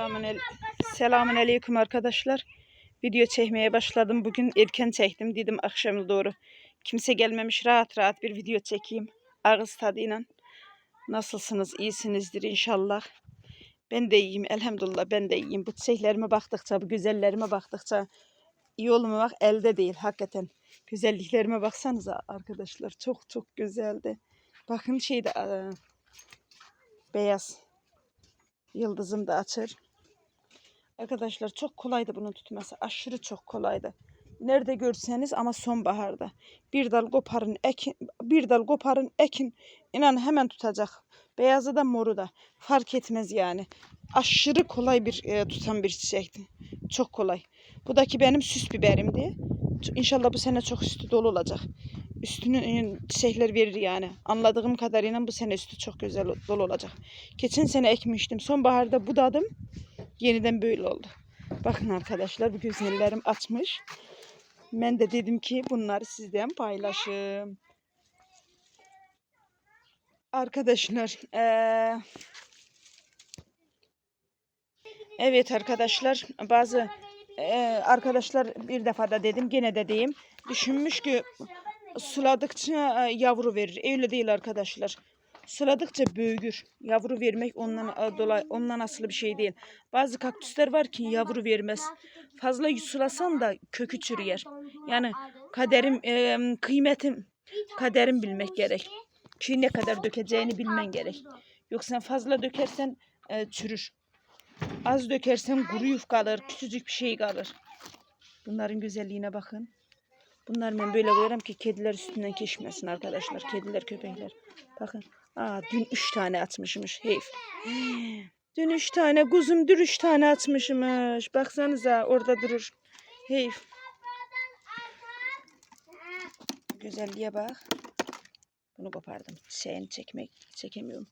Selamun, Selamun aleyküm arkadaşlar. Video çekmeye başladım. Bugün erken çektim. Dedim akşama doğru. Kimse gelmemiş rahat rahat bir video çekeyim. Ağız tadıyla. Nasılsınız? İyisinizdir inşallah. Ben de iyiyim. Elhamdülillah ben de iyiyim. Bu çiçeklerime baktıkça, bu güzellerime baktıkça iyi olmamak elde değil hakikaten. Güzelliklerime baksanıza arkadaşlar. Çok çok güzeldi. Bakın şeyde eee, beyaz. Yıldızım da açır. Arkadaşlar çok kolaydı bunun tutması. Aşırı çok kolaydı. Nerede görseniz ama sonbaharda. Bir dal koparın ekin, bir dal koparın ekin. İnan hemen tutacak. Beyazı da moru da. Fark etmez yani. Aşırı kolay bir e, tutan bir çiçekti. Çok kolay. Bu daki benim süs biberimdi. İnşallah bu sene çok üstü dolu olacak. Üstünü e, çiçekler verir yani. Anladığım kadarıyla bu sene üstü çok güzel dolu olacak. Geçen sene ekmiştim. Sonbaharda budadım. Yeniden böyle oldu. Bakın arkadaşlar bu güzellerim açmış. Ben de dedim ki bunları sizden paylaşayım. Arkadaşlar eee, evet arkadaşlar bazı eee, arkadaşlar bir defa da dedim gene de diyeyim düşünmüş ki suladıkça e, yavru verir. Öyle değil arkadaşlar. Suladıkça büyür. Yavru vermek ondan e, dolayı ondan aslı bir şey değil. Bazı kaktüsler var ki yavru vermez. Fazla sulasan da kökü çürüyer. Yani kaderim e, kıymetim kaderim bilmek gerek. Ki ne kadar dökeceğini bilmen gerek. Yoksa fazla dökersen e, çürür. Az dökersen kuru yuf kalır, küçücük bir şey kalır. Bunların güzelliğine bakın. Bunlar ben böyle koyarım ki kediler üstünden geçmesin arkadaşlar. Kediler, köpekler. Bakın. Aa, dün üç tane atmışmış. Heyf. Dün üç tane kuzum dün üç tane atmışmış. Baksanıza orada durur. Heyf. Güzelliğe bak. Bunu kopardım. Şeyini çekmek çekemiyorum.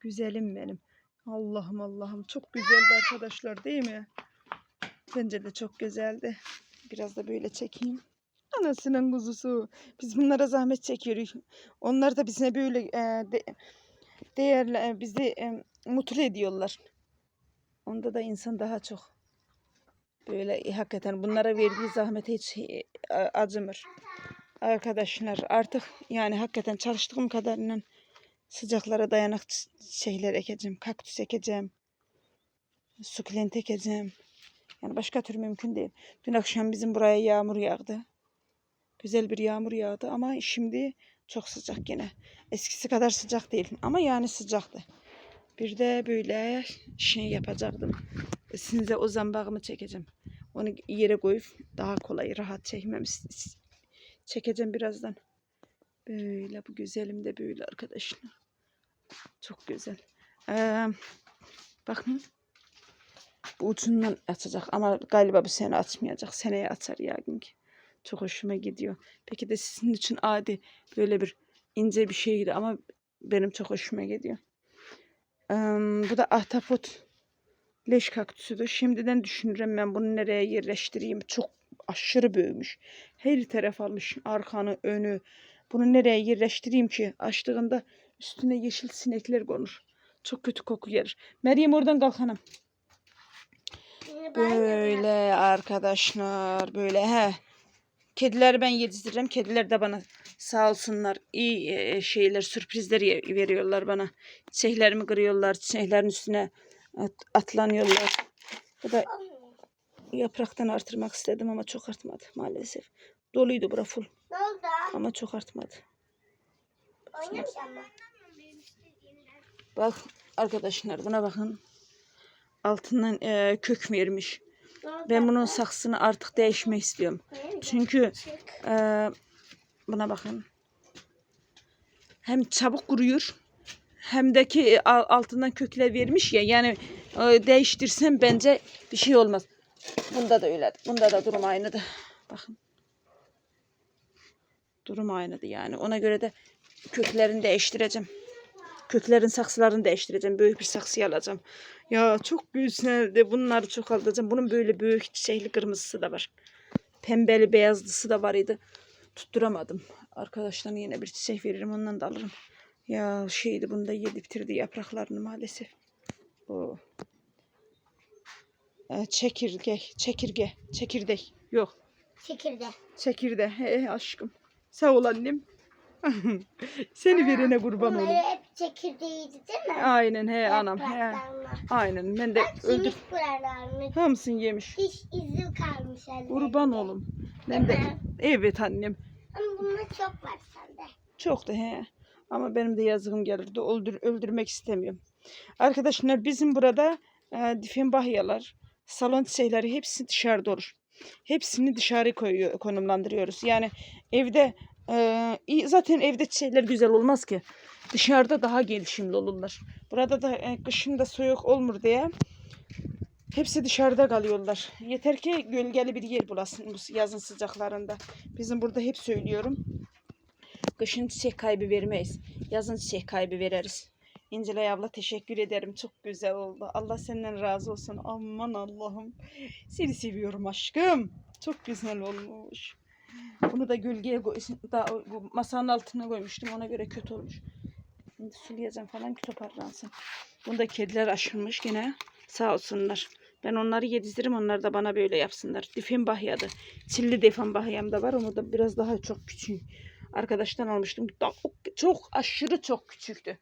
Güzelim benim. Allah'ım Allah'ım çok güzeldi arkadaşlar değil mi? Bence de çok güzeldi. Biraz da böyle çekeyim. Anasının kuzusu. Biz bunlara zahmet çekiyoruz. Onlar da bize böyle e, de, değerli, e, bizi e, mutlu ediyorlar. Onda da insan daha çok böyle e, hakikaten bunlara verdiği zahmete hiç e, acımır. Arkadaşlar artık yani hakikaten çalıştığım kadarıyla sıcaklara dayanak şeyler ekeceğim. Kaktüs ekeceğim. Sukulent ekeceğim. Yani başka türlü mümkün değil. Dün akşam bizim buraya yağmur yağdı. Güzel bir yağmur yağdı ama şimdi çok sıcak yine. Eskisi kadar sıcak değil ama yani sıcaktı. Bir de böyle şey yapacaktım. Size o zambağımı çekeceğim. Onu yere koyup daha kolay rahat çekmem çekeceğim birazdan. Böyle bu güzelim de böyle arkadaşlar. Çok güzel. Ee, bakın. Bu ucundan açacak ama galiba bu sene açmayacak. Seneye açar ya ki. Çok hoşuma gidiyor. Peki de sizin için adi böyle bir ince bir şeydi ama benim çok hoşuma gidiyor. Ee, bu da ahtapot leş kaktüsüdür. Şimdiden düşünürüm ben bunu nereye yerleştireyim. Çok aşırı büyümüş. Her taraf almış. Arkanı, önü. Bunu nereye yerleştireyim ki? Açtığında üstüne yeşil sinekler konur. Çok kötü koku gelir. Meryem oradan kalk hanım. Böyle arkadaşlar böyle he. Kedileri ben yediririm. Kediler de bana sağ olsunlar iyi e, şeyler sürprizler veriyorlar bana. Çiçeklerimi kırıyorlar. Çiçeklerin üstüne at- atlanıyorlar. Bu da yapraktan artırmak istedim ama çok artmadı maalesef. Doluydu bura full Ne oldu? ama çok artmadı. Oynamayacağım mı? Bak arkadaşlar buna bakın. Altından e, kök vermiş. Ben bunun saksını artık değişmek istiyorum. Çünkü. Ee, buna bakın. Hem çabuk kuruyor hem de ki al- altından kökler vermiş ya yani e, değiştirsem bence bir şey olmaz. Bunda da öyle. Bunda da durum aynıdı. Bakın. Durum aynıdı yani. Ona göre de köklerini değiştireceğim. Köklerin saksılarını değiştireceğim. Büyük bir saksıya alacağım. Ya çok güzeldi. Bunları çok alacağım. Bunun böyle büyük çiçekli kırmızısı da var. Pembeli beyazlısı da var idi. Tutturamadım. Arkadaşlarına yine bir çiçek veririm. Ondan da alırım. Ya şeydi bunu da yedi bitirdi yapraklarını maalesef. O. e, çekirge, çekirge, çekirdek. Yok. Çekirde. Çekirde. He aşkım. Sağ ol annem. Seni verene kurban Bunları olayım. hep çekirdeğiydi değil mi? Aynen he anam. He. Aynen. Ben de öldür. Yemiş buralarını. Hamsın yemiş. Diş izi kalmış elde. Kurban oğlum. Ben de. Evet annem. Ama bunlar çok var sende. Çok da he. Ama benim de yazığım gelirdi. Öldür, öldürmek istemiyorum. Arkadaşlar bizim burada e, difenbahyalar, salon çiçekleri hepsi dışarıda olur. Hepsini dışarı koyuyor, konumlandırıyoruz. Yani evde e, iyi- zaten evde çiçekler güzel olmaz ki. Dışarıda daha gelişimli olurlar. Burada da e, kışın da soğuk olmur diye hepsi dışarıda kalıyorlar. Yeter ki gölgeli bir yer bulasın bu yazın sıcaklarında. Bizim burada hep söylüyorum. Kışın çiçek kaybı vermeyiz. Yazın çiçek kaybı veririz. İncilay abla teşekkür ederim. Çok güzel oldu. Allah senden razı olsun. Aman Allah'ım. Seni seviyorum aşkım. Çok güzel olmuş. Bunu da gölgeye koy, da, bu masanın altına koymuştum. Ona göre kötü olmuş. Şimdi sulayacağım falan ki toparlansın. Bunda kediler aşırmış gene. Sağ olsunlar. Ben onları yedizdirim. Onlar da bana böyle yapsınlar. Difin bahyadı. Çilli defan bahyam da var. Onu da biraz daha çok küçük. Arkadaştan almıştım. Çok aşırı çok küçüktü.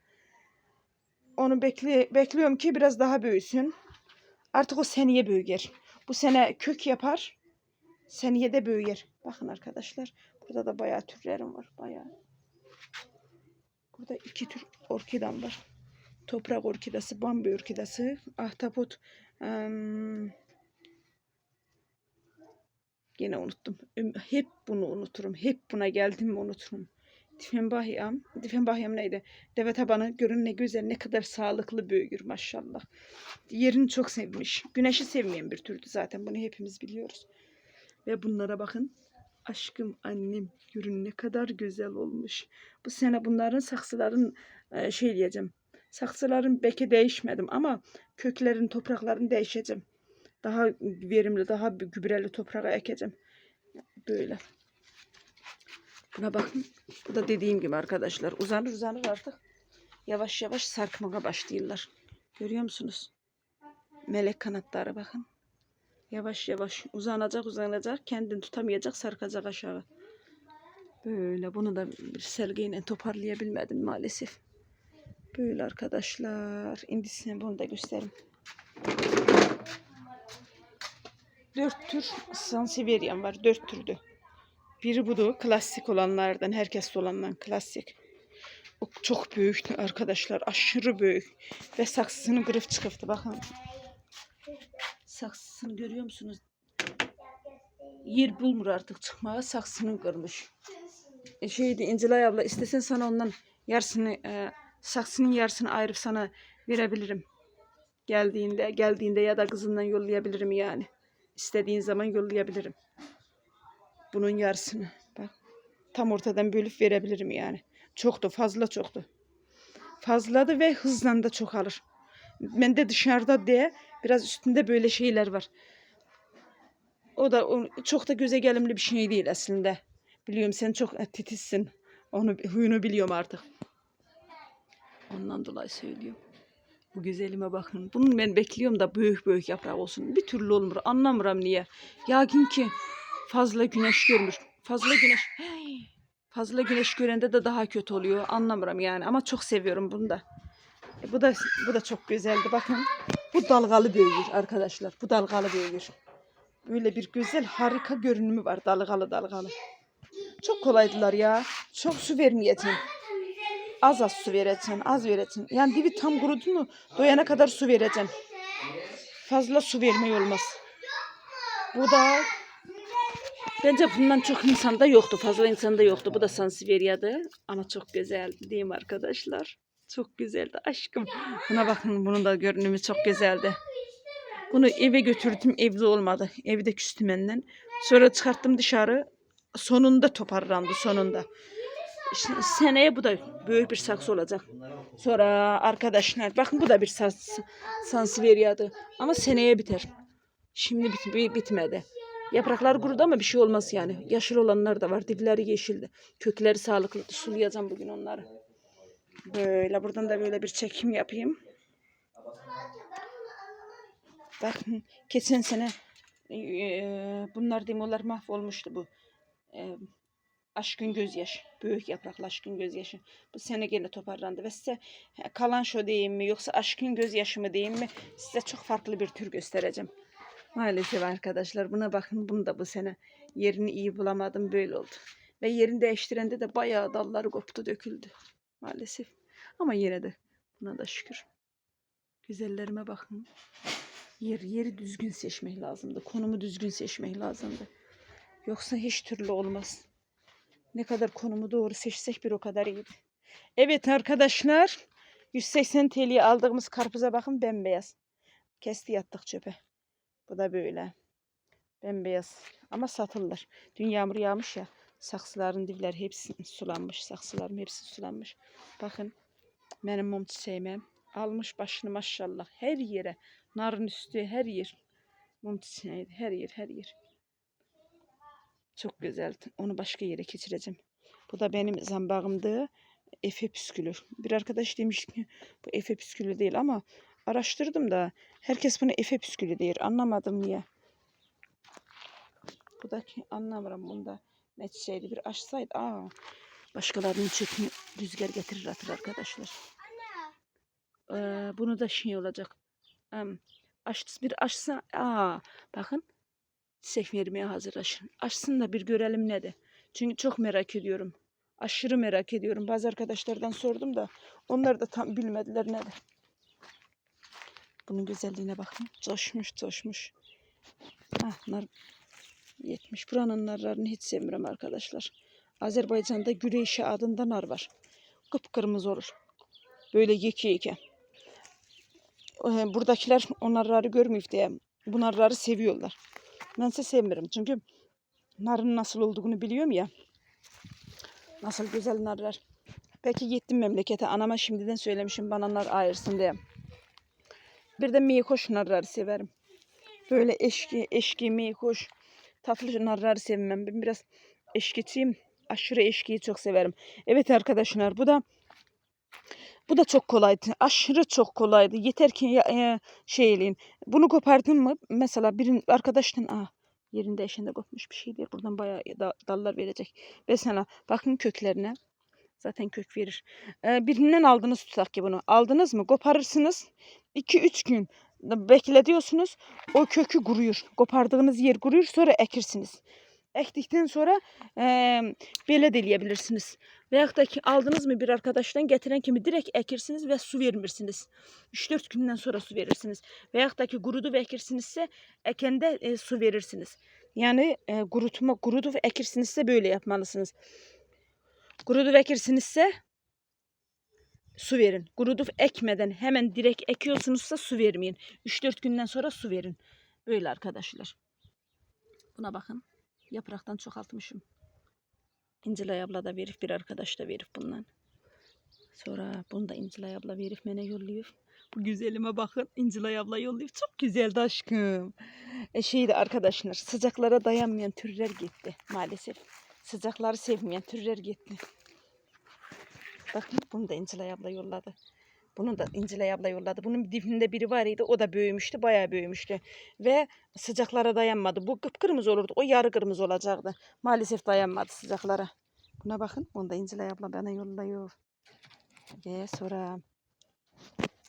Onu bekle, bekliyorum ki biraz daha büyüsün. Artık o seneye büyür. Bu sene kök yapar. Seneye de büyür. Bakın arkadaşlar. Burada da bayağı türlerim var. Bayağı. Burada iki tür orkidam var. Toprak orkidası, bambu orkidası, ahtapot. em, Yine unuttum. Hep bunu unuturum. Hep buna geldim unuturum. Difenbahyam. Difenbahyam neydi? Deve tabanı görün ne güzel ne kadar sağlıklı büyür maşallah. Yerini çok sevmiş. Güneşi sevmeyen bir türdü zaten. Bunu hepimiz biliyoruz. Ve bunlara bakın. Aşkım annem görün ne kadar güzel olmuş. Bu sene bunların saksıların e, şey diyeceğim. Saksıların beki değişmedim ama köklerin topraklarını değişeceğim. Daha verimli, daha gübreli toprağa ekeceğim. Böyle. Buna bakın. Bu da dediğim gibi arkadaşlar. Uzanır uzanır artık. Yavaş yavaş sarkmaya başlıyorlar. Görüyor musunuz? Melek kanatları bakın. Yavaş yavaş uzanacak uzanacak. Kendini tutamayacak sarkacak aşağı. Böyle bunu da bir selgeyle toparlayabilmedim maalesef. Böyle arkadaşlar. Şimdi bunu da göstereyim. Dört tür Sansevieria var. Dört türdü. Biri budu. Klasik olanlardan. Herkes olandan klasik. O çok büyüktü arkadaşlar. Aşırı büyük. Ve saksısını kırıp çıkıftı. Bakın. Saksısını görüyor musunuz? Yer bulmur artık çıkmaya. Saksını kırmış. E şeydi İncilay abla istesen sana ondan yarısını e, saksının yarısını ayırıp sana verebilirim. Geldiğinde geldiğinde ya da kızından yollayabilirim yani. İstediğin zaman yollayabilirim. Bunun yarısını. Bak. Tam ortadan bölüp verebilirim yani. Çoktu fazla çoktu. Fazladı ve hızla da çok alır. Ben de dışarıda diye biraz üstünde böyle şeyler var. O da çok da göze gelimli bir şey değil aslında. Biliyorum sen çok titizsin. Onu huyunu biliyorum artık. Ondan dolayı söylüyorum. Bu güzelime bakın. Bunu ben bekliyorum da büyük büyük yaprak olsun. Bir türlü olmuyor. Anlamıyorum niye. Yagin ki fazla güneş görmüş. Fazla güneş. Fazla güneş görende de daha kötü oluyor. Anlamıyorum yani ama çok seviyorum bunu da. E, bu da bu da çok güzeldi. Bakın. Bu dalgalı büyüyor arkadaşlar. Bu dalgalı büyüyor. Böyle bir güzel harika görünümü var dalgalı dalgalı. Çok kolaydılar ya. Çok su vermeyeceksin. Az az su vereceksin. Az vereceksin. Yani dibi tam kurudu mu doyana kadar su vereceksin. Fazla su vermeyi olmaz. Bu da bence bundan çok insanda yoktu. Fazla insanda yoktu. Bu da Sansiverya'dı. Ama çok güzeldi mi arkadaşlar? Çok güzeldi aşkım. Buna bakın bunun da görünümü çok güzeldi. Bunu eve götürdüm evde olmadı. Evde küstüm benden. Sonra çıkarttım dışarı. Sonunda toparlandı sonunda. İşte seneye bu da büyük bir saksı olacak. Sonra arkadaşlar bakın bu da bir sans Sanseveria'dı. Ama seneye biter. Şimdi bit bi- bitmedi. Yapraklar kurudu ama bir şey olmaz yani. Yeşil olanlar da var. Dipleri yeşildi. Kökleri sağlıklı. Sulayacağım bugün onları. Böyle buradan da böyle bir çekim yapayım. Bak hı, geçen sene eee, bunlar demolar mahvolmuştu bu. Eee, aşkın gözyaşı. Büyük yapraklı aşkın gözyaşı. Bu sene gene toparlandı ve size kalan şu diyeyim mi yoksa aşkın gözyaşı mı diyeyim mi size çok farklı bir tür göstereceğim. Maalesef arkadaşlar buna bakın bunu da bu sene yerini iyi bulamadım böyle oldu. Ve yerini değiştirende de bayağı dalları koptu döküldü maalesef. Ama yine de buna da şükür. Güzellerime bakın. Yer, yeri düzgün seçmek lazımdı. Konumu düzgün seçmek lazımdı. Yoksa hiç türlü olmaz. Ne kadar konumu doğru seçsek bir o kadar iyiydi. Evet arkadaşlar. 180 TL'ye aldığımız karpuza bakın bembeyaz. Kesti yattık çöpe. Bu da böyle. Bembeyaz. Ama satılır. Dün yağmur yağmış ya. Saksıların dibleri hepsi sulanmış. Saksılarım hepsi sulanmış. Bakın. Benim mum çiçeğim. Almış başını maşallah. Her yere. Narın üstü her yer. Mum çiçeğiydi. Her yer her yer. Çok güzel. Onu başka yere geçireceğim. Bu da benim zambağımdı. Efe püskülü. Bir arkadaş demiş ki bu Efe püskülü değil ama araştırdım da herkes bunu Efe püskülü diyor. Anlamadım niye. Bu da ki anlamıyorum bunda çiçeğiydi. Bir açsaydı. Aa, başkalarının çöpünü rüzgar getirir atır arkadaşlar. Ee, bunu da şey olacak. Em, aç, bir açsa. Aa, bakın çiçek vermeye hazırlaşın. Açsın da bir görelim ne de. Çünkü çok merak ediyorum. Aşırı merak ediyorum. Bazı arkadaşlardan sordum da onlar da tam bilmediler ne de. Bunun güzelliğine bakın. Coşmuş coşmuş. Ah, nar yetmiş. Buranın narlarını hiç sevmiyorum arkadaşlar. Azerbaycan'da Güreyşe adında nar var. Kıpkırmızı olur. Böyle yeke yeke. Buradakiler o narları görmüyor diye bu narları seviyorlar. Bense sevmiyorum çünkü narın nasıl olduğunu biliyorum ya. Nasıl güzel narlar. Peki gittim memlekete. Anama şimdiden söylemişim bana nar ayırsın diye. Bir de miykoş narları severim. Böyle eşki, eşki, miykoş, tatlı narları sevmem. Ben biraz eşkiciyim. Aşırı eşkiyi çok severim. Evet arkadaşlar bu da bu da çok kolaydı. Aşırı çok kolaydı. Yeter ki ya, e, şeyleyin. Bunu kopardın mı? Mesela birin arkadaştan aa yerinde eşinde kopmuş bir şey değil. Buradan bayağı da, dallar verecek. Mesela bakın köklerine. Zaten kök verir. Ee, birinden aldınız tutak ki bunu. Aldınız mı? Koparırsınız. 2-3 gün bekletiyorsunuz. O kökü kuruyor. Kopardığınız yer kuruyor. Sonra ekirsiniz. Ektikten sonra e, bele deleyebilirsiniz. Veyahut da ki aldınız mı bir arkadaştan getiren kimi direkt ekirsiniz ve su vermirsiniz. 3-4 günden sonra su verirsiniz. Veyahut da ki kurudu ve ekirsinizse ekende e, su verirsiniz. Yani e, kurutma kurudu ve ekirsinizse böyle yapmalısınız. Kurudu ve ekirsinizse su verin. Kurudu ekmeden hemen direkt ekiyorsunuzsa su vermeyin. 3-4 günden sonra su verin. Böyle arkadaşlar. Buna bakın. Yapraktan çoğaltmışım. İncilay abla da verip bir arkadaş da verip bundan. Sonra bunu da İncilay abla verip bana yolluyor. Bu güzelime bakın. İncilay abla yolluyor. Çok güzeldi aşkım. E şeydi arkadaşlar sıcaklara dayanmayan türler gitti maalesef. Sıcakları sevmeyen türler gitti. Bakın bunu da İncilay abla yolladı. Bunu da İncilay abla yolladı. Bunun dibinde biri var idi. O da büyümüştü. Bayağı büyümüştü. Ve sıcaklara dayanmadı. Bu kıpkırmızı olurdu. O yarı kırmızı olacaktı. Maalesef dayanmadı sıcaklara. Buna bakın. Bunu da İncilay abla bana yolluyor. Ve sonra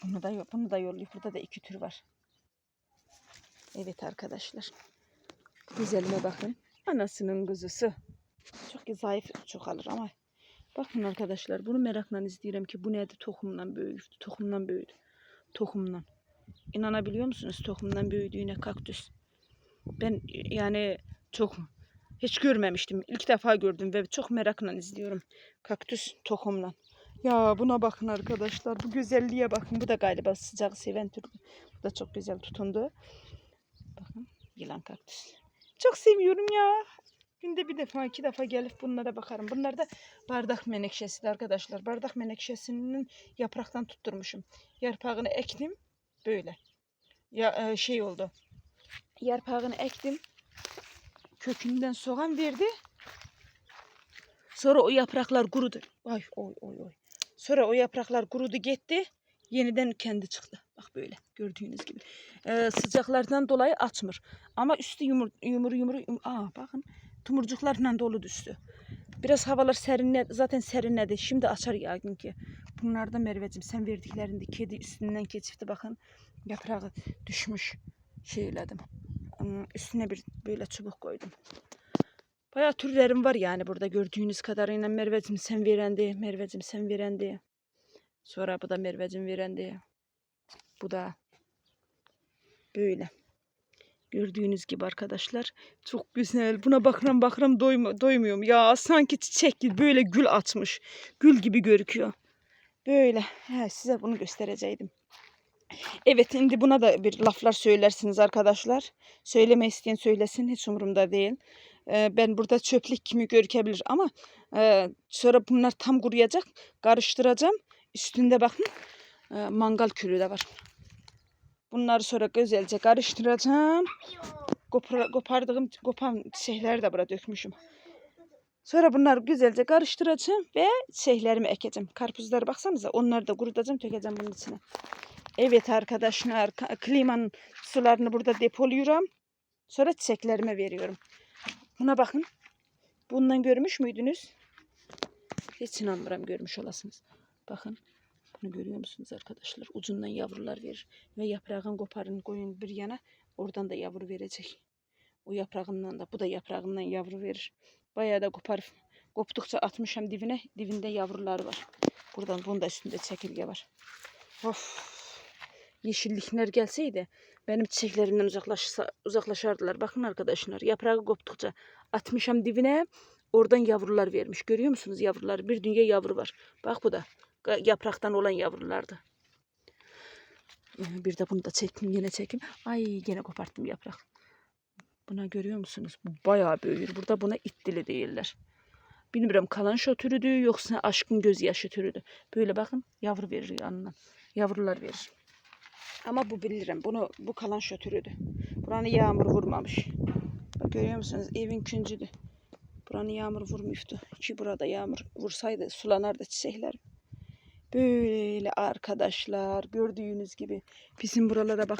bunu da, bunu da yolluyor. Burada da iki tür var. Evet arkadaşlar. Güzelime bakın. Anasının kuzusu. Çok zayıf çok alır ama Bakın arkadaşlar bunu merakla izliyorum ki bu nedir tohumdan büyüdü. Tohumdan büyüdü. Tohumdan. İnanabiliyor musunuz tohumdan büyüdüğüne kaktüs? Ben yani çok hiç görmemiştim. İlk defa gördüm ve çok merakla izliyorum. Kaktüs tohumdan. Ya buna bakın arkadaşlar. Bu güzelliğe bakın. Bu da galiba sıcak seven tür. Bu da çok güzel tutundu. Bakın yılan kaktüs. Çok seviyorum ya. Günde bir defa iki defa gelip bunlara bakarım. Bunlar da bardak menekşesi arkadaşlar. Bardak menekşesinin yapraktan tutturmuşum. Yarpağını ektim. Böyle. Ya e, şey oldu. Yarpağını ektim. Kökünden soğan verdi. Sonra o yapraklar kurudu. Ay oy oy oy. Sonra o yapraklar kurudu gitti. Yeniden kendi çıktı. Bak. Böyle gördüğünüz gibi. Ee, sıcaklardan dolayı açmır. Ama üstü yumur yumur yumur. yum- Aa bakın tumurcuklarla dolu üstü. Biraz havalar serinle zaten serinledi. Şimdi açar yağın ki. Bunlar da Merveciğim sen verdiklerinde kedi üstünden geçifti bakın. Yaprağı düşmüş. Şeyledim. Üstüne bir böyle çubuk koydum. Bayağı türlerim var yani burada gördüğünüz kadarıyla Merveciğim sen verendi. Merveciğim sen verendi. Sonra bu da Merveciğim verendi. Bu da böyle. Gördüğünüz gibi arkadaşlar çok güzel. Buna bakıram bakıram doyma, doymuyorum. Ya sanki çiçek gibi böyle gül açmış. Gül gibi görüküyor. Böyle. He, size bunu göstereceydim. Evet şimdi buna da bir laflar söylersiniz arkadaşlar. Söyleme isteyen söylesin hiç umurumda değil. Ee, ben burada çöplük kimi görükebilir ama e, sonra bunlar tam kuruyacak. Karıştıracağım. Üstünde bakın e, mangal külü de var. Bunları sonra güzelce karıştıracağım. Kopar, kopardığım kopan şeyleri de buraya dökmüşüm. Sonra bunları güzelce karıştıracağım ve şeylerimi ekeceğim. Karpuzları baksanıza onları da kurutacağım dökeceğim bunun içine. Evet arkadaşlar ka- klimanın sularını burada depoluyorum. Sonra çiçeklerime veriyorum. Buna bakın. Bundan görmüş müydünüz? Hiç inanmıyorum görmüş olasınız. Bakın. Bunu görüyor musunuz arkadaşlar? Ucundan yavrular verir. Ve yaprağın koparın koyun bir yana. Oradan da yavru verecek. O yaprağından da bu da yaprağından yavru verir. Bayağı da koparıp koptukça atmışım dibine. Dibinde yavrular var. Buradan bunda üstünde çekirge var. Of. Yeşillikler gelseydi benim çiçeklerimden uzaklaşsa, uzaklaşardılar. Bakın arkadaşlar yaprağı koptukça atmışam dibine oradan yavrular vermiş. Görüyor musunuz yavrular? Bir dünya yavru var. Bak bu da yapraktan olan yavrulardı. Bir de bunu da çektim yine çekeyim. Ay gene koparttım yaprak. Buna görüyor musunuz? Bu bayağı büyür. Burada buna it değiller. Bilmiyorum kalanşo türüdü yoksa aşkın gözyaşı türüdü. Böyle bakın yavru verir yanından. Yavrular verir. Ama bu bilirim. Bunu bu kalanşo türüdü. Buranı yağmur vurmamış. Bak görüyor musunuz? Evin küncüdü. Buranı yağmur vurmuştu. Ki burada yağmur vursaydı sulanardı çiçekler. Böyle arkadaşlar gördüğünüz gibi bizim buralara bak.